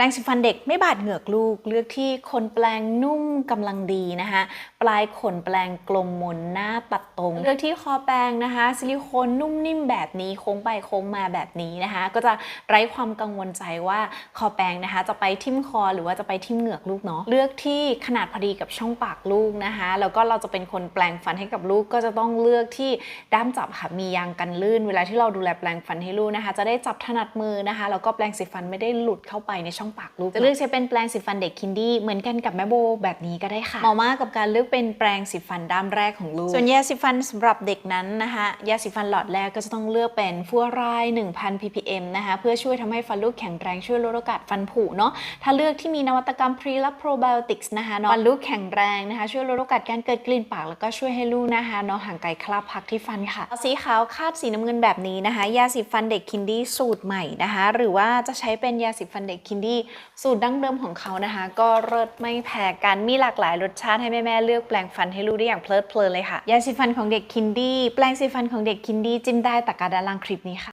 แปรงสีฟันเด็กไม่บาดเหงือกลูก เลือกที่คนแปรงนุ่มกำลังดีนะคะปลายขนแปรงกลมมนหน้าตัดตรง เลือกที่คอแปรงนะคะ ซิลิโคนนุ่มนิ่มแบบนี้โค้งไปโค้งมาแบบนี้นะคะ ก็จะไร้ความกังวลใจว่าคอแปรงนะคะ จะไปทิ่มคอหรือว่าจะไปทิ่มเหงือกลูกเนาะเลือกที่ขนาดพอดีกับช่องปากลูกนะคะ แล้วก็เราจะเป็นคนแปรงฟันให้กับลูกก็จะต้องเลือกที่ด้ามจับค่ะมียางกันลื่น เวลาที่เราดูแลแปรงฟันให้ลูกนะคะ จะได้จับถนัดมือนะคะแล้วก็แปรงสีฟันไม่ได้หลุดเข้าไปในช่องปากลูกจะเลือกใช้เป็นแปรงสีฟันเด็กคินดี้เหมือนกันกับแม่โบแบบนี้ก็ได้ค่ะเหมาะมากกับการเลือกเป็นแปรงสีฟันด้ามแรกของลูก ส่วนยาสีฟันสำหรับเด็กนั้นนะคะยาสีฟันหลอดแรกก็จะต้องเลือกเป็นฟัวไรด์1,000 ppm นะคะเพื่อช่วยทำให้ฟันลูกแข็งแรงช่วยลดโอกาสฟันผุเนาะถ้าเลือกที่มีนวัตกรรมพรีและโปรไบโอติกส์นะคะเนาะฟันลูกแข็งแรงนะคะช่วยลดโอกาสการเกิดกลิ่นปากแล้วก็ช่วยให้ลูกนะคะเนาะห่างไกลคราบพักที่ฟันค่ะ สีขาวคาดสีน้ำเงินแบบนี้นะคะ ยาสีฟันเด็กคินดี้สูตรใหม่นะคะ หรือว่าจะใช้เป็นยาสีฟันเด็กคินดี้สูตรดั้งเดิมของเขานะคะ ก็เลิศไม่แพ้กันมีหลากหลายรสชาติให้แม่ๆเลือกแปลงฟันให้ลูกได้อย่างเพลิดเพลินเลยค่ะยาสีฟันของเด็กคินดี้แปลงสีฟันของเด็กคินดี้จิ้มได้ตะกร้าด้านล่างคลิปนี้ค่ะ